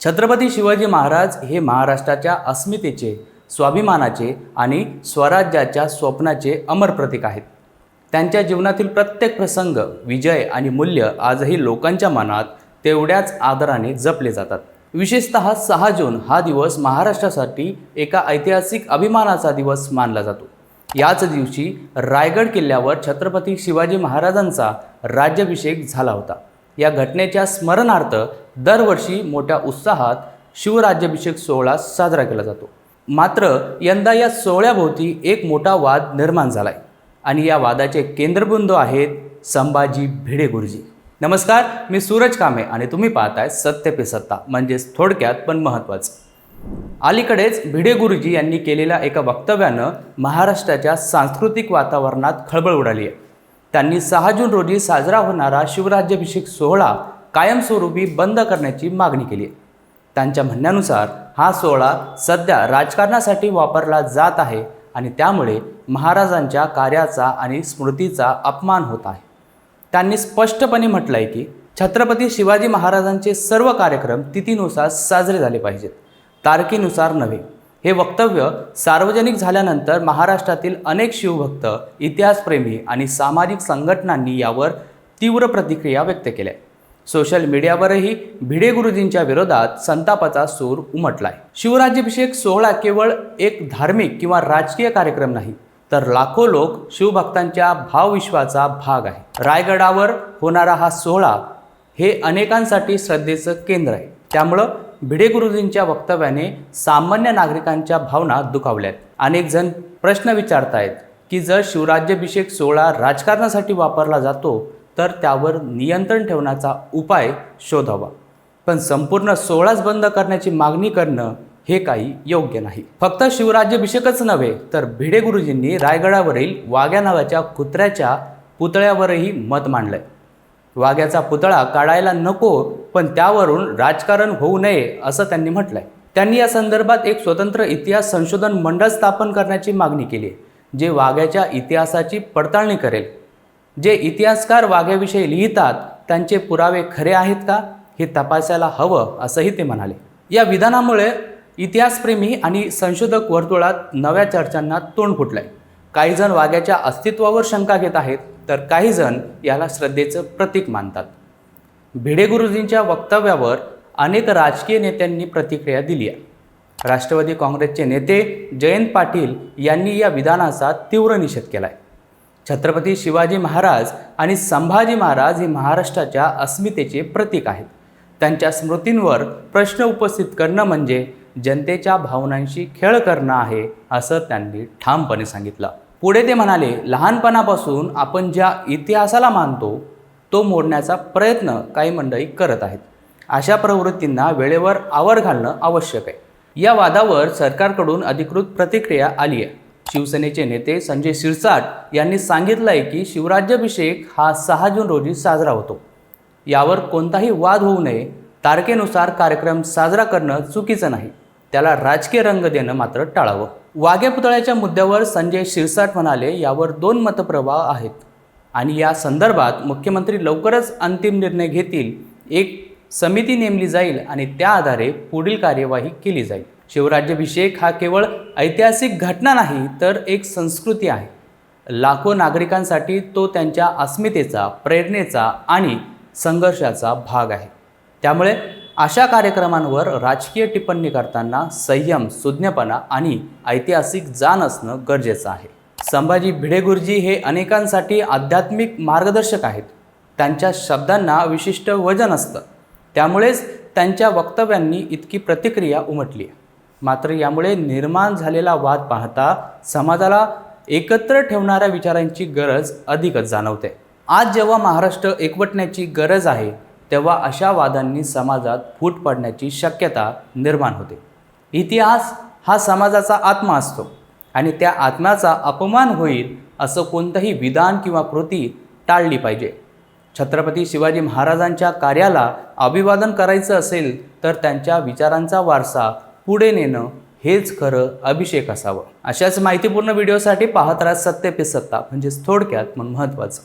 छत्रपती शिवाजी महाराज हे महाराष्ट्राच्या अस्मितेचे स्वाभिमानाचे आणि स्वराज्याच्या स्वप्नाचे अमर प्रतीक आहेत. त्यांच्या जीवनातील प्रत्येक प्रसंग विजय आणि मूल्य आजही लोकांच्या मनात तेवढ्याच आदराने जपले जातात. विशेषतः सहा जून हा दिवस महाराष्ट्रासाठी एका ऐतिहासिक अभिमानाचा दिवस मानला जातो. याच दिवशी रायगड किल्ल्यावर छत्रपती शिवाजी महाराजांचा राज्याभिषेक झाला होता. या घटनेच्या स्मरणार्थ दरवर्षी मोठ्या उत्साहात शिवराज्याभिषेक सोहळा साजरा केला जातो. मात्र यंदा या सोहळ्याभोवती एक मोठा वाद निर्माण झाला आहे आणि या वादाचे केंद्रबिंदू आहेत संभाजी भिडे गुरुजी. नमस्कार मी सूरज कामे आणि तुम्ही पाहताय सत्य पे सत्ता म्हणजेच थोडक्यात पण महत्त्वाचं. अलीकडेच भिडे गुरुजी यांनी केलेल्या एका वक्तव्यानं महाराष्ट्राच्या सांस्कृतिक वातावरणात खळबळ उडाली आहे. त्यांनी सहा जून रोजी साजरा होणारा शिवराज्याभिषेक सोहळा कायमस्वरूपी बंद करण्याची मागणी केली त्यांच्या म्हणण्यानुसार हा सोहळा सध्या राजकारणासाठी वापरला जात आहे आणि त्यामुळे महाराजांच्या कार्याचा आणि स्मृतीचा अपमान होत आहे. त्यांनी स्पष्टपणे म्हटलं आहे की छत्रपती शिवाजी महाराजांचे सर्व कार्यक्रम तिथीनुसार साजरे झाले पाहिजेत. तारखेनुसार नव्हे. हे वक्तव्य सार्वजनिक झाल्यानंतर महाराष्ट्रातील अनेक शिवभक्त इतिहासप्रेमी आणि सामाजिक संघटनांनी यावर तीव्र प्रतिक्रिया व्यक्त केल्या. सोशल मीडियावरही भिडे गुरुजींच्या विरोधात संतापाचा सूर उमटलाय. शिवराज्याभिषेक सोहळा केवळ एक धार्मिक किंवा राजकीय कार्यक्रम नाही तर लाखो लोक शिवभक्तांच्या भावविश्वाचा भाग आहे. रायगडावर होणारा हा सोहळा हे अनेकांसाठी श्रद्धेचं केंद्र आहे. त्यामुळं भिडे गुरुजींच्या वक्तव्याने सामान्य नागरिकांच्या भावना दुखावल्यात. अनेक जण प्रश्न विचारतायत की जर शिवराज्याभिषेक सोहळा राजकारणासाठी वापरला जातो तर त्यावर नियंत्रण ठेवण्याचा उपाय शोधावा. पण संपूर्ण सोहळाच बंद करण्याची मागणी करणं हे काही योग्य नाही. फक्त शिवराज्याभिषेकच नव्हे तर भिडे गुरुजींनी रायगडावरील वाघ्या नावाच्या कुत्र्याच्या पुतळ्यावरही मत मांडलंय. वाघ्याचा पुतळा काढायला नको पण त्यावरून राजकारण होऊ नये असं त्यांनी म्हटलंय. त्यांनी या संदर्भात एक स्वतंत्र इतिहास संशोधन मंडळ स्थापन करण्याची मागणी केली जे वाघ्याच्या इतिहासाची पडताळणी करेल. जे इतिहासकार वाघ्याविषयी लिहितात त्यांचे पुरावे खरे आहेत का? हे तपासायला हवं असंही ते म्हणाले. या विधानामुळे इतिहासप्रेमी आणि संशोधक वर्तुळात नव्या चर्चांना तोंड फुटलंय. काही जण वाघ्याच्या अस्तित्वावर शंका घेत आहेत तर काही जण याला श्रद्धेचं प्रतीक मानतात. भिडे गुरुजींच्या वक्तव्यावर अनेक राजकीय नेत्यांनी प्रतिक्रिया दिली आहे. राष्ट्रवादी काँग्रेसचे नेते जयंत पाटील यांनी या विधानाचा तीव्र निषेध केला आहे छत्रपती शिवाजी महाराज आणि संभाजी महाराज हे महाराष्ट्राच्या अस्मितेचे प्रतीक आहेत. त्यांच्या स्मृतींवर प्रश्न उपस्थित करणं म्हणजे जनतेच्या भावनांशी खेळ करणं आहे असं त्यांनी ठामपणे सांगितलं. पुढे ते म्हणाले लहानपणापासून आपण ज्या इतिहासाला मानतो तो मोडण्याचा प्रयत्न काही मंडळी करत आहेत. अशा प्रवृत्तींना वेळेवर आवर घालणं आवश्यक आहे. या वादावर सरकारकडून अधिकृत प्रतिक्रिया आली आहे शिवसेनेचे नेते संजय शिरसाट यांनी सांगितलं आहे की शिवराज्याभिषेक हा सहा जून रोजी साजरा होतो. यावर कोणताही वाद होऊ नये. तारखेनुसार कार्यक्रम साजरा करणं चुकीचं नाही. त्याला राजकीय रंग देणं मात्र टाळावं. वाघ्या पुतळ्याच्या मुद्द्यावर संजय शिरसाट म्हणाले यावर दोन मतप्रवाह आहेत. आणि या संदर्भात मुख्यमंत्री लवकरच अंतिम निर्णय घेतील. एक समिती नेमली जाईल आणि त्या आधारे पुढील कार्यवाही केली जाईल. शिवराज्याभिषेक हा केवळ ऐतिहासिक घटना नाही तर एक संस्कृती आहे. लाखो नागरिकांसाठी तो त्यांच्या अस्मितेचा प्रेरणेचा आणि संघर्षाचा भाग आहे. त्यामुळे अशा कार्यक्रमांवर राजकीय टिप्पणी करताना संयम सुज्ञपणा आणि ऐतिहासिक जाण असणं गरजेचं आहे. संभाजी भिडेगुरुजी हे अनेकांसाठी आध्यात्मिक मार्गदर्शक आहेत. त्यांच्या शब्दांना विशिष्ट वजन असतं. त्यामुळेच त्यांच्या वक्तव्यांनी इतकी प्रतिक्रिया उमटली आहे. मात्र यामुळे निर्माण झालेला वाद पाहता समाजाला एकत्र ठेवणाऱ्या विचारांची गरज अधिकच जाणवते. आज जेव्हा महाराष्ट्र एकवटण्याची गरज आहे तेव्हा अशा वादांनी समाजात फूट पडण्याची शक्यता निर्माण होते. इतिहास हा समाजाचा आत्मा असतो आणि त्या आत्म्याचा अपमान होईल असं कोणतंही विधान किंवा कृती टाळली पाहिजे. छत्रपती शिवाजी महाराजांच्या कार्याला अभिवादन करायचं असेल तर त्यांच्या विचारांचा वारसा पुढे नेणं हेच खरं अभिषेक असावं. अशाच माहितीपूर्ण व्हिडिओसाठी पाहत राहा सत्य पे सत्ता म्हणजेच थोडक्यात मग महत्त्वाचं.